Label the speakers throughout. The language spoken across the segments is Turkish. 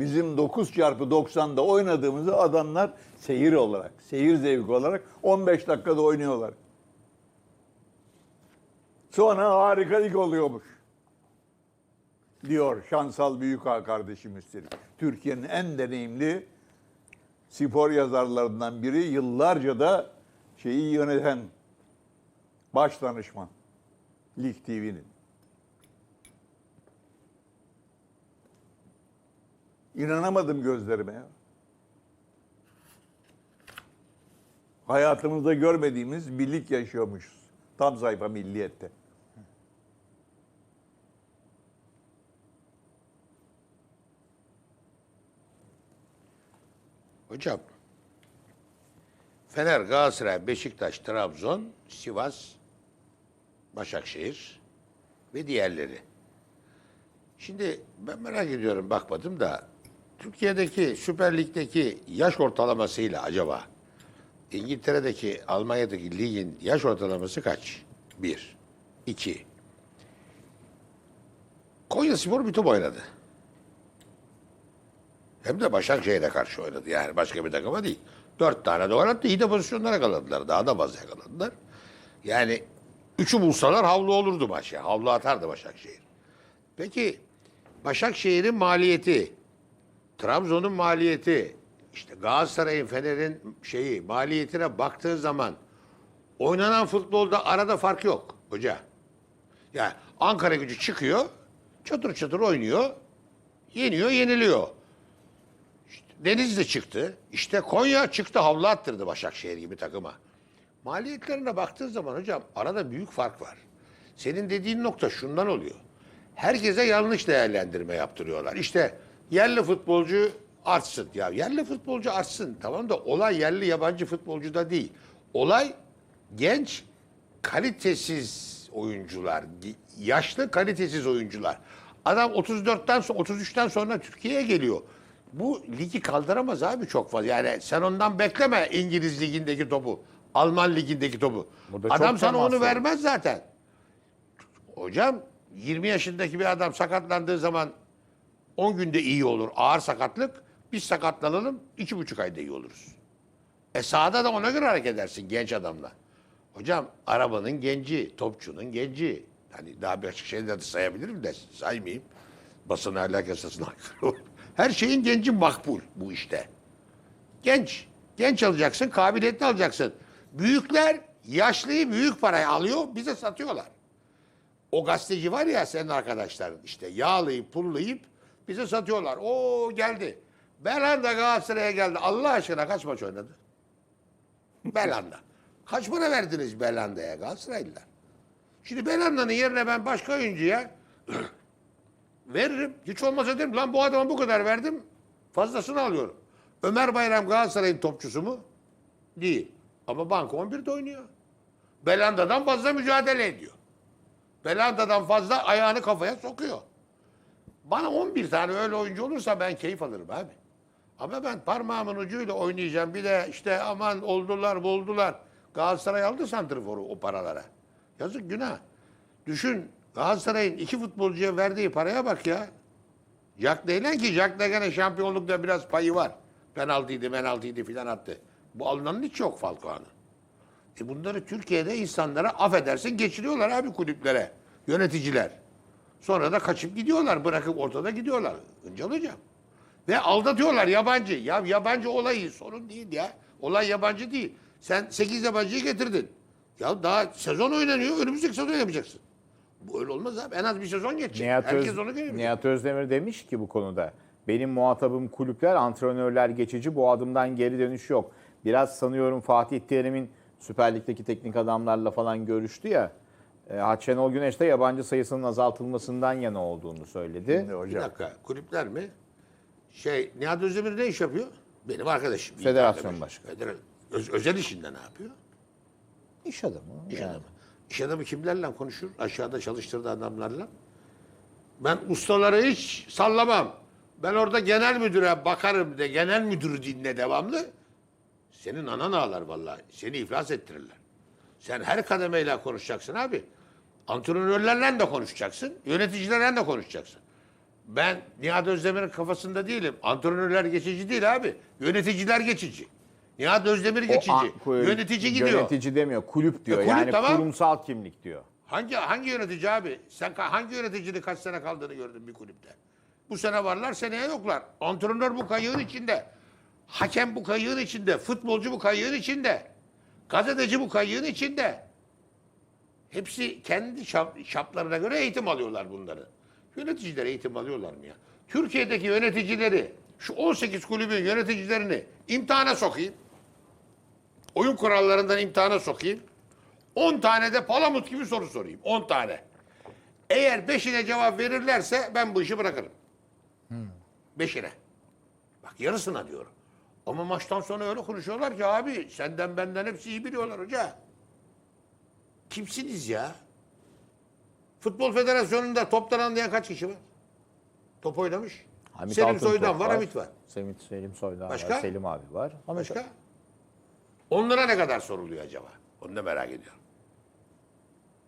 Speaker 1: Bizim 9 çarpı 90'da oynadığımızı adamlar seyir olarak, seyir zevki olarak 15 dakikada oynuyorlar. Sonra harika lig oluyormuş. Diyor Şansal Büyükağa kardeşim üstelik. Türkiye'nin en deneyimli spor yazarlarından biri. Yıllarca da şeyi yöneten baş danışman. Lig TV'nin. İnanamadım gözlerime ya. Hayatımızda görmediğimiz bir lig yaşıyormuşuz. Tam sayfa milliyette.
Speaker 2: Hocam, Fener, Galatasaray, Beşiktaş, Trabzon, Sivas, Başakşehir ve diğerleri. Şimdi ben merak ediyorum bakmadım da Türkiye'deki Süper Lig'deki yaş ortalamasıyla acaba İngiltere'deki Almanya'daki ligin yaş ortalaması kaç? Bir. İki. Konya Spor bir top oynadı. Hem de Başakşehir'e karşı oynadı. Yani başka bir takıma değil. Dört tane de oynattı. İyi de pozisyonlara yakaladılar. Daha da fazla yakaladılar. Yani üçü bulsalar havlu olurdu maç. Havlu atardı Başakşehir. Peki Başakşehir'in maliyeti, Trabzon'un maliyeti, işte Galatasaray'ın, Fener'in şeyi maliyetine baktığın zaman oynanan futbolda arada fark yok hoca. Yani Ankara gücü çıkıyor, çatır çatır oynuyor, yeniyor, yeniliyor. Denizli çıktı. İşte Konya çıktı havlu attırdı Başakşehir gibi takıma. Maliyetlerine baktığın zaman hocam arada büyük fark var. Senin dediğin nokta şundan oluyor. Herkese yanlış değerlendirme yaptırıyorlar. İşte yerli futbolcu artsın. Ya yerli futbolcu artsın. Tamam da olay yerli yabancı futbolcuda değil. Olay genç kalitesiz oyuncular, yaşlı kalitesiz oyuncular. Adam 34'ten sonra 33'ten sonra Türkiye'ye geliyor. Bu ligi kaldıramaz abi çok fazla. Yani sen ondan bekleme İngiliz ligindeki topu, Alman ligindeki topu.
Speaker 3: Burada
Speaker 2: Adam sana onu
Speaker 3: var.
Speaker 2: vermez zaten. Hocam 20 yaşındaki bir adam sakatlandığı zaman 10 günde iyi olur. Ağır sakatlık. Biz sakatlanalım 2,5 ayda iyi oluruz. E sahada da ona göre hareket edersin genç adamla. Hocam arabanın genci, topçunun genci. Hani daha bir şeyler de sayabilirim de saymayayım. Basın ahlak yasasına aykırı. Her şeyin genci makbul bu işte. Genç. Genç alacaksın, kabiliyetli alacaksın. Büyükler yaşlıyı büyük paraya alıyor, bize satıyorlar. O gazeteci var ya senin arkadaşların işte yağlayıp pullayıp bize satıyorlar. O geldi. Belanda Galatasaray'a geldi. Allah aşkına kaç maç oynadı? Belanda. Kaç para verdiniz Belanda'ya Galatasaraylılar? Şimdi Belanda'nın yerine ben başka oyuncuya veririm. Hiç olmazsa derim lan bu adama bu kadar verdim. Fazlasını alıyorum. Ömer Bayram Galatasaray'ın topçusu mu? Değil. Ama banka 11'de oynuyor. Belanda'dan fazla mücadele ediyor. Belanda'dan fazla ayağını kafaya sokuyor. Bana 11 tane öyle oyuncu olursa ben keyif alırım abi. Ama ben parmağımın ucuyla oynayacağım. Bir de işte aman oldular buldular. Galatasaray aldı santrforu o paralara. Yazık günah. Düşün Galatasaray'ın iki futbolcuya verdiği paraya bak ya. Jack Leylen ki Jack Leylen'e şampiyonlukta biraz payı var. Penaltıydı penaltıydı filan attı. Bu alınanın hiç yok Falcao'nun. E bunları Türkiye'de insanlara affedersin geçiriyorlar abi kulüplere. Yöneticiler. Sonra da kaçıp gidiyorlar. Bırakıp ortada gidiyorlar. Hıncal hocam. Ve aldatıyorlar yabancı. Ya yabancı olayı sorun değil ya. Olay yabancı değil. Sen 8 yabancıyı getirdin. Ya daha sezon oynanıyor. Önümüzdeki sezon oynamayacaksın. Bu öyle olmaz abi. En az bir sezon geçecek.
Speaker 3: Nihat,
Speaker 2: Herkes
Speaker 3: Öz-
Speaker 2: onu görüyor.
Speaker 3: Nihat Özdemir demiş ki bu konuda benim muhatabım kulüpler, antrenörler geçici bu adımdan geri dönüş yok. Biraz sanıyorum Fatih Terim'in Süper Lig'deki teknik adamlarla falan görüştü ya. E, Şenol Güneş de yabancı sayısının azaltılmasından yana olduğunu söyledi.
Speaker 1: Şimdi
Speaker 2: Bir
Speaker 1: hocam.
Speaker 2: dakika. Kulüpler mi? Şey Nihat Özdemir ne iş yapıyor? Benim arkadaşım.
Speaker 3: Federasyon başkanı.
Speaker 2: Federal- Öz- özel işinde ne yapıyor?
Speaker 3: İş adamı.
Speaker 2: İş
Speaker 3: yani.
Speaker 2: adamı. İş adamı kimlerle konuşur? Aşağıda çalıştırdığı adamlarla. Ben ustaları hiç sallamam. Ben orada genel müdüre bakarım de genel müdürü dinle devamlı. Senin anan ağlar vallahi. Seni iflas ettirirler. Sen her kademeyle konuşacaksın abi. Antrenörlerle de konuşacaksın. Yöneticilerle de konuşacaksın. Ben Nihat Özdemir'in kafasında değilim. Antrenörler geçici değil abi. Yöneticiler geçici. Nihat Özdemir
Speaker 3: O
Speaker 2: geçici.
Speaker 3: ku-
Speaker 2: Yönetici gidiyor.
Speaker 3: Yönetici demiyor, kulüp diyor.
Speaker 2: E, kulüp,
Speaker 3: yani
Speaker 2: tamam.
Speaker 3: kurumsal kimlik diyor.
Speaker 2: Hangi hangi yönetici abi? Sen hangi yöneticinin kaç sene kaldığını gördün bir kulüpte? Bu sene varlar, seneye yoklar. Antrenör bu kayığın içinde. Hakem bu kayığın içinde. Futbolcu bu kayığın içinde. Gazeteci bu kayığın içinde. Hepsi kendi şap, şaplarına göre eğitim alıyorlar bunları. Yöneticiler eğitim alıyorlar mı ya? Türkiye'deki yöneticileri, şu 18 kulübün yöneticilerini imtihana sokayım. Oyun kurallarından imtihana sokayım. 10 tane de palamut gibi soru sorayım. 10 tane. Eğer beşine cevap verirlerse ben bu işi bırakırım. Beşine. Bak yarısına diyorum. Ama maçtan sonra öyle konuşuyorlar ki abi senden benden hepsi iyi biliyorlar hoca. Kimsiniz ya? Futbol Federasyonu'nda toptan anlayan kaç kişi var? Top oynamış.
Speaker 3: Hamit
Speaker 2: Selim
Speaker 3: Altıntok
Speaker 2: Soydan var, Hamit var.
Speaker 3: Selim, Selim Soydan
Speaker 2: Başka?
Speaker 3: var, Selim abi var. Hamit
Speaker 2: Başka? Onlara ne kadar soruluyor acaba? Onu da merak ediyorum.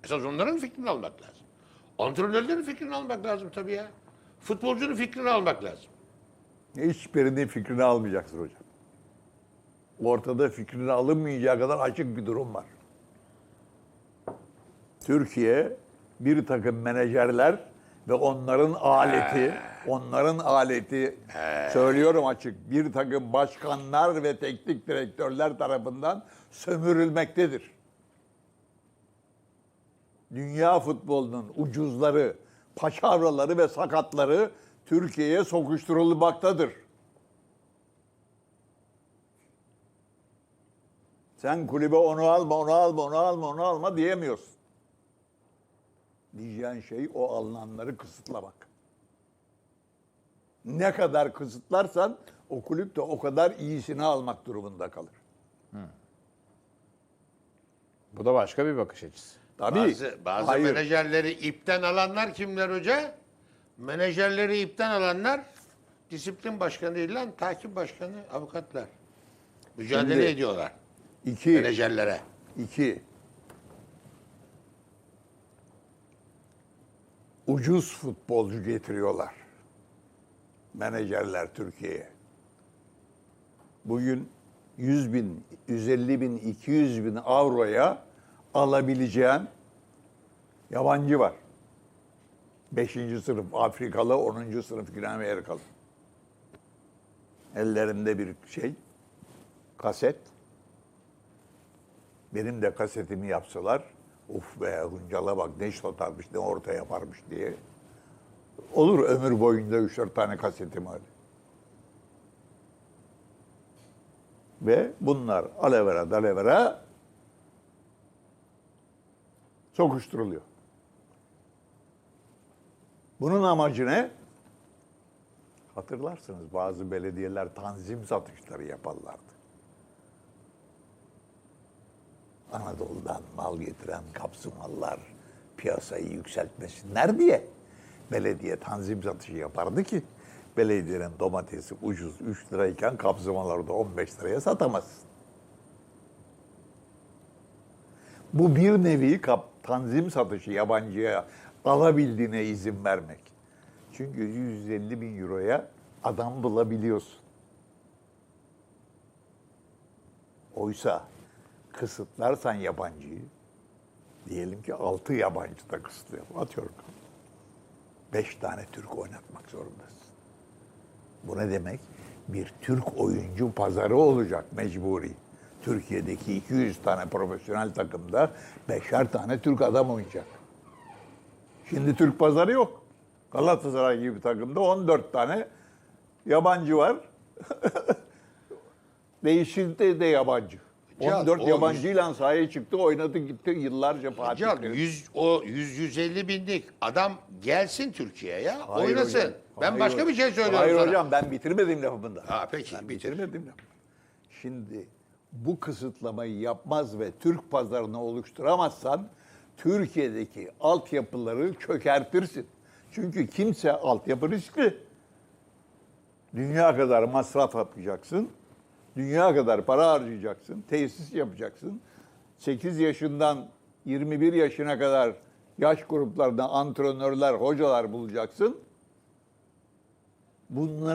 Speaker 2: Esas onların fikrini almak lazım. Antrenörlerin fikrini almak lazım tabii ya. Futbolcunun fikrini almak lazım.
Speaker 1: Hiçbirinin fikrini almayacaksın hocam. Ortada fikrini alınmayacağı kadar açık bir durum var. Türkiye bir takım menajerler ve onların aleti, onların aleti söylüyorum açık bir takım başkanlar ve teknik direktörler tarafından sömürülmektedir. Dünya futbolunun ucuzları, paçavraları ve sakatları Türkiye'ye sokuşturulmaktadır. Sen kulübe onu alma, onu alma, onu alma, onu alma diyemiyorsun. Diyeceğin şey o alınanları kısıtlamak. Ne kadar kısıtlarsan o kulüp de o kadar iyisini almak durumunda kalır.
Speaker 3: Bu da başka bir bakış açısı.
Speaker 1: Tabii.
Speaker 2: Bazı, bazı
Speaker 1: hayır.
Speaker 2: menajerleri ipten alanlar kimler hoca? Menajerleri ipten alanlar disiplin başkanı değil lan takip başkanı avukatlar. Mücadele
Speaker 1: Şimdi-
Speaker 2: ediyorlar
Speaker 1: İki,
Speaker 2: menajerlere.
Speaker 1: iki. Ucuz futbolcu getiriyorlar. Menajerler Türkiye'ye. Bugün 100 bin, 150 bin, 200 bin avroya alabileceğin yabancı var. 5. sınıf Afrikalı, 10. sınıf Güney Amerikalı. Ellerinde bir şey, kaset. Benim de kasetimi yapsalar, uf be Huncal'a bak ne şut atarmış, ne orta yaparmış diye. Olur ömür boyunca üç dört tane kasetim var. Ve bunlar alevera dalevera sokuşturuluyor. Bunun amacı ne? Hatırlarsınız bazı belediyeler tanzim satışları yaparlardı. Anadolu'dan mal getiren kapsımallar piyasayı yükseltmesinler diye belediye tanzim satışı yapardı ki belediyenin domatesi ucuz 3 lirayken kapsımaları da 15 liraya satamazsın. Bu bir nevi kap, tanzim satışı yabancıya alabildiğine izin vermek. Çünkü 150 bin euroya adam bulabiliyorsun. Oysa kısıtlarsan yabancıyı, diyelim ki 6 yabancı da kısıtlıyor. Atıyorum. 5 tane Türk oynatmak zorundasın. Bu ne demek? Bir Türk oyuncu pazarı olacak mecburi. Türkiye'deki 200 tane profesyonel takımda beşer tane Türk adam oynayacak. Şimdi Türk pazarı yok. Galatasaray gibi takımda 14 tane yabancı var. Değişildi de yabancı.
Speaker 2: Ya,
Speaker 1: 14
Speaker 2: o
Speaker 1: yabancıyla sahaya çıktı, oynadı gitti yıllarca Fatih.
Speaker 2: Can,
Speaker 1: Terim.
Speaker 2: 100, o 100-150 binlik adam gelsin Türkiye'ye ya
Speaker 1: Hayır
Speaker 2: oynasın.
Speaker 1: hocam,
Speaker 2: ben
Speaker 1: hayır
Speaker 2: başka
Speaker 1: hocam.
Speaker 2: bir şey söylüyorum
Speaker 1: Hayır
Speaker 2: sana.
Speaker 1: hocam ben bitirmedim lafımı da.
Speaker 2: Ha, peki,
Speaker 1: ben
Speaker 2: bitir.
Speaker 1: bitirmedim lafımı. Şimdi bu kısıtlamayı yapmaz ve Türk pazarını oluşturamazsan Türkiye'deki altyapıları çökertirsin. Çünkü kimse altyapı riskli. Dünya kadar masraf yapacaksın. Dünya kadar para harcayacaksın. Tesis yapacaksın. 8 yaşından 21 yaşına kadar yaş gruplarında antrenörler, hocalar bulacaksın. bunların